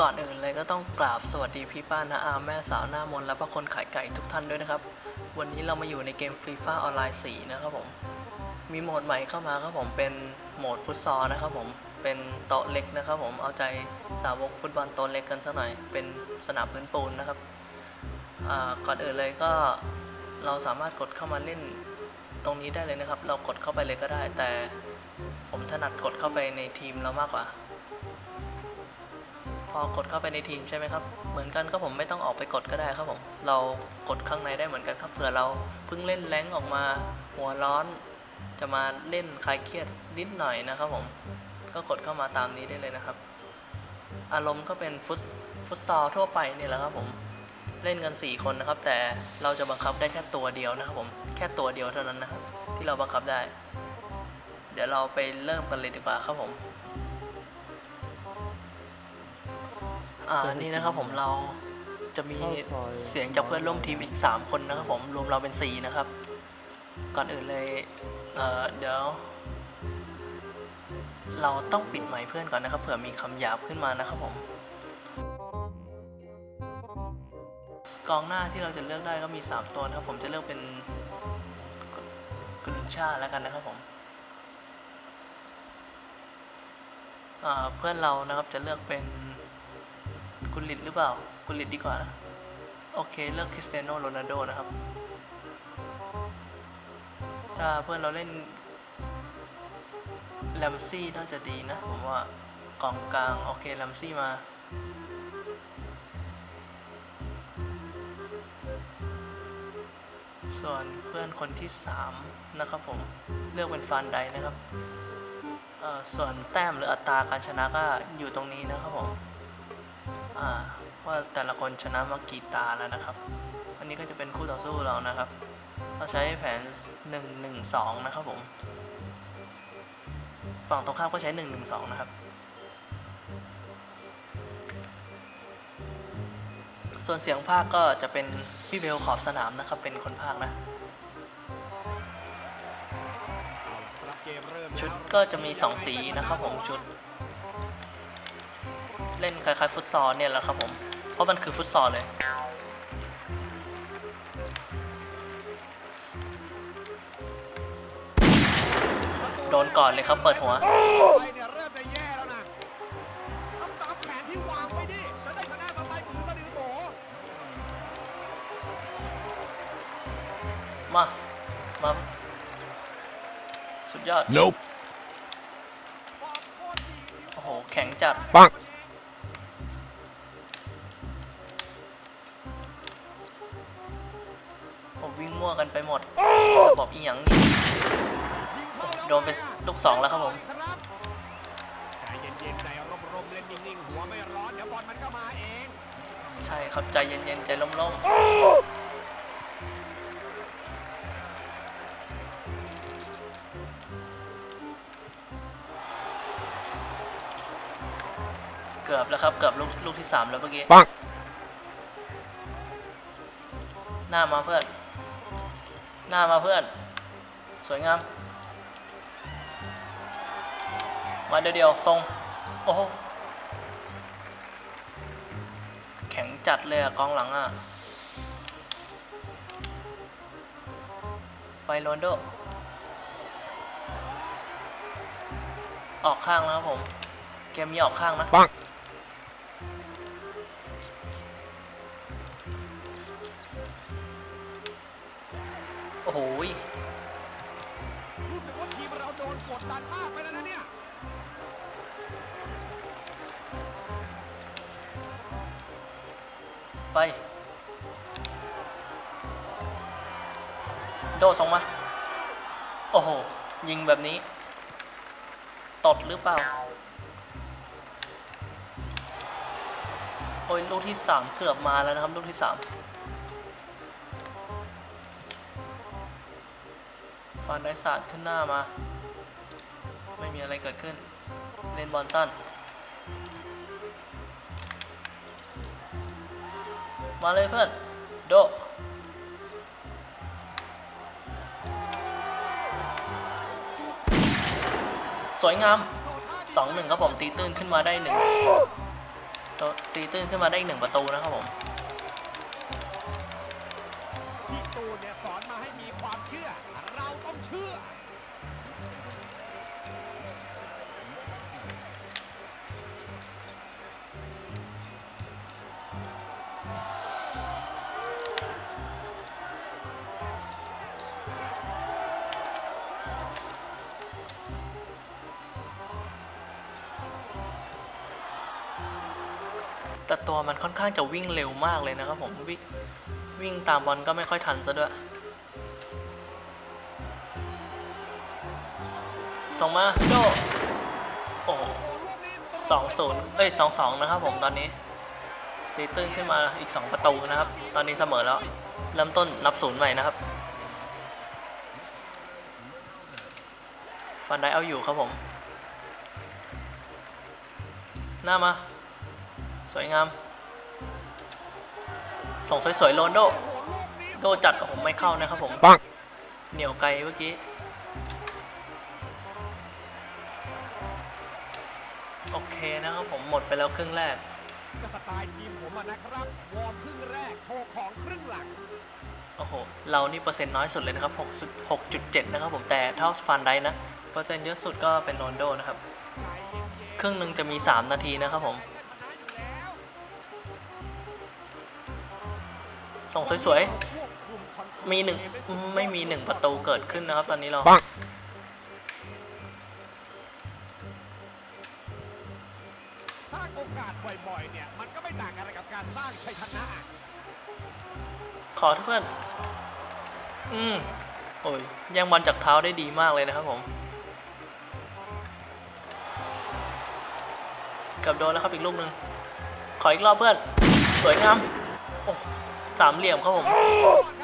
ก่อนอื่นเลยก็ต้องกราบสวัสดีพี่ป้านาอาแม่สาวหน้ามนและพระคนขายไก่ทุกท่านด้วยนะครับ วันนี้เรามาอยู่ในเกมฟีฟ่าออนไลน์4นะครับผม มีโหมดใหม่เข้ามาครับผมเป็นโหมดฟุตซอลนะครับผมเป็นโต๊ะเล็กนะครับผมเอาใจสาวกฟุตบอลโต๊ะเล็กกันสักหน่อย เป็นสนามพื้นปูนนะครับก่อนอื่นเลยก็เราสามารถกดเข้ามาเล่นตรงนี้ได้เลยนะครับ เรากดเข้าไปเลยก็ได้ แต่ผมถนัดกดเข้าไปในทีมเรามากกว่า พอกดเข้าไปในทีมใช่ไหมครับ เหมือนกันก็ผมไม่ต้องออกไปกดก็ได้ครับผม เรากดข้างในได้เหมือนกันครับ เผื่อเราเพิ่งเล่นแรงออกมาหัวร้อน จะมาเล่นคลายเครียดนิดหน่อยนะครับผม ก็กดเข้ามาตามนี้ได้เลยนะครับ อารมณ์ก็เป็นฟุตฟุตซอลทั่วไปนี่แหละครับผม เล่นกัน 4 คนนะครับ แต่เราจะบังคับได้แค่ตัวเดียวนะครับผม แค่ตัวเดียวเท่านั้นนะครับที่เราบังคับได้ เดี๋ยวเราไปเริ่มกันเลยดีกว่าครับผม อ่านี่นะครับผมเราจะมีเสียงจากเพื่อนร่วมทีมอีก 3 คนนะครับผมรวมเราเป็น 4 นะครับ ก่อนอื่นเลยเเดี๋ยว เราต้องปิดไมค์เพื่อนก่อนนะครับเผื่อมีคำหยาบขึ้นมานะครับผมกองหน้าที่เราจะเลือกได้ก็มี 3 ตัวนะครับผมจะเลือกเป็นกรุนชาแล้วกันนะครับผมเพื่อนเรานะครับจะเลือกเป็น กุลิตหรือเปล่า กุลิตดีกว่านะ โอเค เลือกคริสเตียโนโรนัลโดนะครับ ถ้าเพื่อนเราเล่นแลมซี่น่าจะดีนะ ผมว่ากองกลาง โอเคแลมซี่มาส่วนเพื่อนคนที่ 3 นะครับผม เลือกเป็นฟานไดนะครับ ส่วนแต้มหรืออัตราการชนะก็อยู่ตรงนี้นะครับผม ว่าแต่ละคนชนะมากี่ตาแล้วนะครับ อันนี้ก็จะเป็นคู่ต่อสู้เรานะครับ เราใช้แผน 1 1 2 นะครับผม ฝั่งตรงข้ามก็ใช้ 1 1 2 นะครับ ส่วนเสียงภาคก็จะเป็นพี่เบลขอบสนามนะครับ เป็นคนภาคนะชุดก็จะมี 2 สีนะครับผมชุด เล่นคล้ายๆฟุตซอลเนี่ยแหละครับผม เพราะมันคือฟุตซอลเลย โดนก่อนเลยครับเปิดหัวไปเนี่ยเริ่มจะแย่แล้วนะทำตามแผนที่วางไว้ดิฉันได้คะแนนมาไปมือสะดือโบมา มา สุดยอด Nope. ความโคตรดีโอ้โห แข็งจัด Bonk. ผมวิ่ง มั่วกันไปหมดระบบอีหยังนี่ยิงเข้าแล้วโดนไปลูกสองแล้วครับผมครับใจเย็นๆใจร่มๆเล่นนิ่งๆหัวไม่ร้อนเดี๋ยวบอลมันก็มาเองใช่ครับใจเย็นๆใจล่มๆเกือบแล้วครับเกือบลูกลูกที่สามแล้วเมื่อกี้ Bonk. หน้ามาเพื่อน หน้ามาเพื่อน สวยงาม มาเดียวเดียวๆทรง โอ้โห แข็งจัดเลยอะกองหลังอะไปโรนโด ออกข้างแล้วครับผม เกมนี้ออกข้างนะ Bonk. โอ้โหยรู้สึกว่าทีมเราโดนกดดันมากไปแล้วนะเนี่ยไปโดส่งมา โอ้โห ยิงแบบนี้ ตดหรือเปล่า โอ้ยลูกที่สามเกือบมาแล้วนะครับ ลูกที่สาม ฟานได้ศาสตร์ขึ้นหน้ามา ไม่มีอะไรเกิดขึ้น เล่นบอลสั้น มาเลยเพื่อน โดสวยงาม 2-1 ครับผม ตีตื้นขึ้นมาได้หนึ่งตีตื้นขึ้นมาได้อีกหนึ่งประตูนะครับผม ตัวมันค่อนข้างจะวิ่งเร็วมากเลยนะครับผมวิ่งวิ่งตามบอลก็ไม่ค่อยทันซะด้วย ส่งมาโดโอ้สองศูนย์เอ้ยสองสองนะครับผมตอนนี้ตีตื้นขึ้นมาอีก 2 ประตูนะครับ ตอนนี้เสมอแล้ว เริ่มต้นนับศูนย์ใหม่นะครับ ฟันได้เอาอยู่ครับผม หน้ามา สวยงาม ส่งสวยๆโรนลโด โดจัดโอ้โหไม่เข้านะครับผมปังเหนียวไกลเมื่อกี้ โอเคนะครับผมหมดไปแล้วครึ่งแรกก็สไตล์ทีมผมอะนะครับ วอร์มครึ่งแรกโชว์ของครึ่งหลังโอ้โห เรานี่เปอร์เซ็นต์น้อยสุดเลยนะครับ6 6.7นะครับผมแต่เท่าฟันได้นะ เปอร์เซ็นต์เยอะสุดก็เป็นโรนลโดนะครับ ครึ่งหนึ่งจะมี 3 นาทีนะครับผม ส่งสวยๆ มีหนึ่งไม่มีหนึ่งประตูเกิดขึ้นนะครับ ตอนนี้เราปังสร้างโอกาสบ่อยๆเนี่ยมันก็ไม่ต่างอะไรกับการสร้างชัยชนะ ขอเพื่อน อืมโอ้ยแย่งบอลจากเท้าได้ดีมากเลยนะครับผมเกับโดนแล้วครับอีกลูกหนึ่งขออีกรอบเพื่อน สวยงามโอ้ สามเหลี่ยมครับผมเกม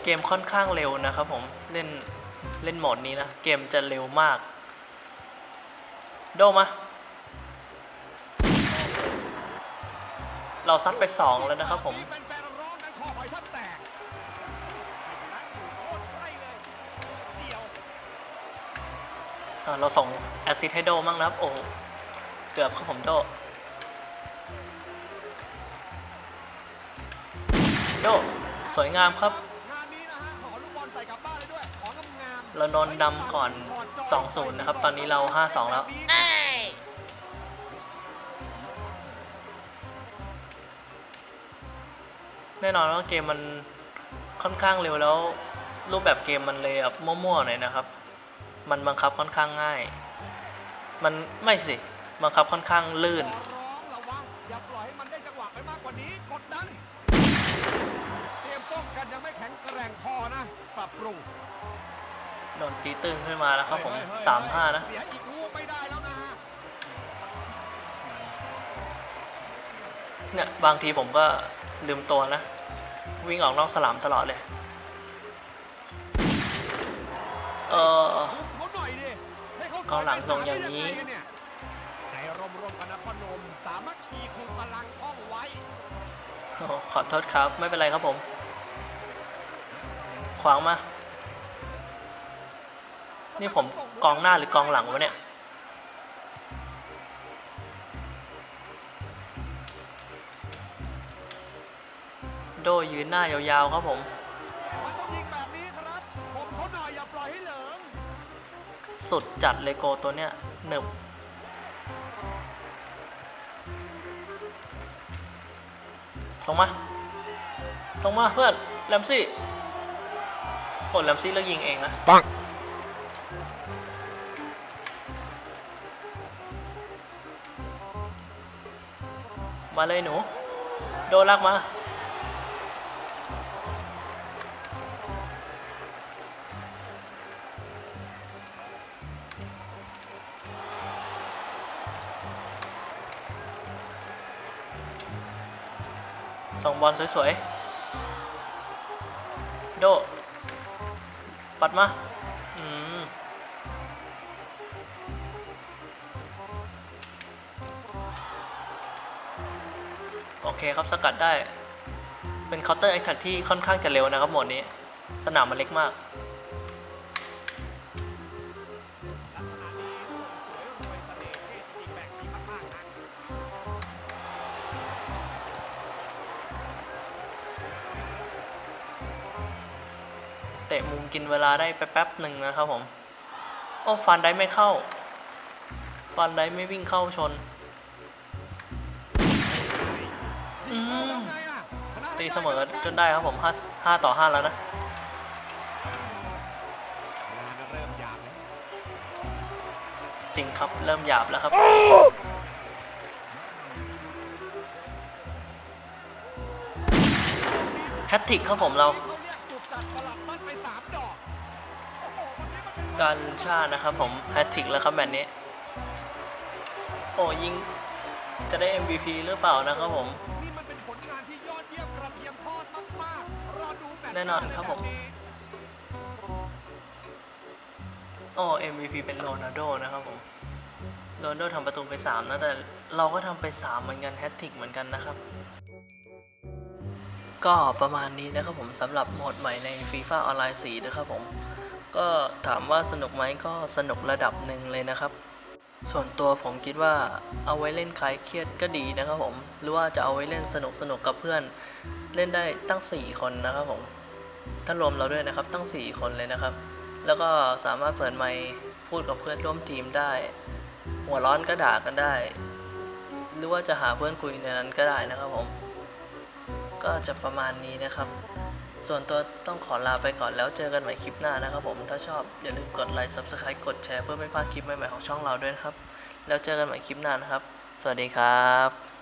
ๆเกมค่อนข้างเร็วนะครับผม เล่นเล่นโหมดนี้นะ เกมจะเร็วมาก โดมา เราซัดไป 2 แล้วนะครับผม เราส่งแอซิสให้โดมั่งนะครับ โอ้เกือบครับผมโด โด สวยงามครับงานนี้นะฮะขอลูกบอลใส่กลับบ้านองงามๆเราโดนดำก่อน 2-0 นะครับ ตอนนี้เรา 5-2 แล้วแน่นอนว่าเกมมันค่อนข้างเร็วแล้วรูปแบบเกมมันเลยแบบมั่วๆหน่อยนะครับ มันบังคับค่อนข้างง่าย มันไม่สิ บังคับค่อนข้างลื่นขอร้องระวังอย่าปล่อยให้มันได้จังหวะไปมากกว่านี้กดดันเตรียมป้องกันยังไม่แข็งแกร่งพอนะปรับปรุงโดนตีตึงขึ้นมาแล้วครับผมเฮ้ยเฮ้ย3-5นะเสียอีกลูกไม่ได้แล้วนะเนี่ยบางทีผมก็ลืมตัวนะ วิ่งออกนอกสนามตลอดเลย องหลังลงอย่างนี้นี้ใจร่มๆกันนะพนมสามัคคีคือพลังท่องไว้โอ้ขอโทษครับ ไม่เป็นไรครับผม ขวางมา นี่ผมกองหน้าหรือกองหลังวะเนี่ยโดยืนหน้ายาวๆครับผม สุดจัดเลยโกตัวเนี้ยหนึบส่งมา ส่งมาเพื่อนแรมซี่โอ้แรมซี่เลือกยิงเองนะ ปังมาเลยหนู โดนลากมา ส่งบอลสวยๆ โด ปัดมา อืม โอเคครับสกัดได้ไปเป็น Counter Attack ที่ค่อนข้างจะเร็วนะครับหมดนี้ สนามมันเล็กมาก ตะมุมกินเวลาได้ไปแป๊บหนึ่งนะครับผม โอ้ฟันได้ไม่เข้า ฟันได้ไม่วิ่งเข้าชน อืมตีเสมอจนได้ครับผม5 5ต่อ 5 แล้วนะจริงครับ เริ่มหยาบแล้วครับ แฮตติกครับผมเรา การชาตินะครับผมแฮตติกแล้วครับแมตช์นี้ โอ้ยิงจะได้ MVP หรือเปล่านะครับผม นี่มันเป็นผลงานที่ยอดเยี่ยมกระเทียมทอดมากๆรอดูแน่นอนครับผม โอ้ MVP เป็นโรนัลโดนะครับผมโรนัลโดทำประตูไป 3 นะ แต่เราก็ทำไป 3 เหมือนกันแฮตติกเหมือนกันนะครับ ก็ประมาณนี้นะครับผมสำหรับโหมดใหม่ใน FIFA ออนไลน์4นะครับผม ก็ถามว่าสนุกไหมก็สนุกระดับหนึ่งเลยนะครับ ส่วนตัวผมคิดว่าเอาไว้เล่นคลายเครียดก็ดีนะครับผม หรือว่าจะเอาไว้เล่นสนุกสนุกกับเพื่อน เล่นได้ตั้ง 4 คนนะครับผมถ้ารวมเราด้วยนะครับตั้ง 4 คนเลยนะครับ แล้วก็สามารถเปิดไมค์พูดกับเพื่อนร่วมทีมได้ หัวร้อนก็ด่ากันได้ หรือว่าจะหาเพื่อนคุยในนั้นก็ได้นะครับผม ก็จะประมาณนี้นะครับ ส่วนตัวต้องขอลาไปก่อนแล้วเจอกันใหม่คลิปหน้านะครับผม ถ้าชอบอย่าลืมกดไลค์ Subscribe กดแชร์เพื่อไม่พลาดคลิปใหม่ๆของช่องเราด้วยนะครับ แล้วเจอกันใหม่คลิปหน้านะครับ สวัสดีครับ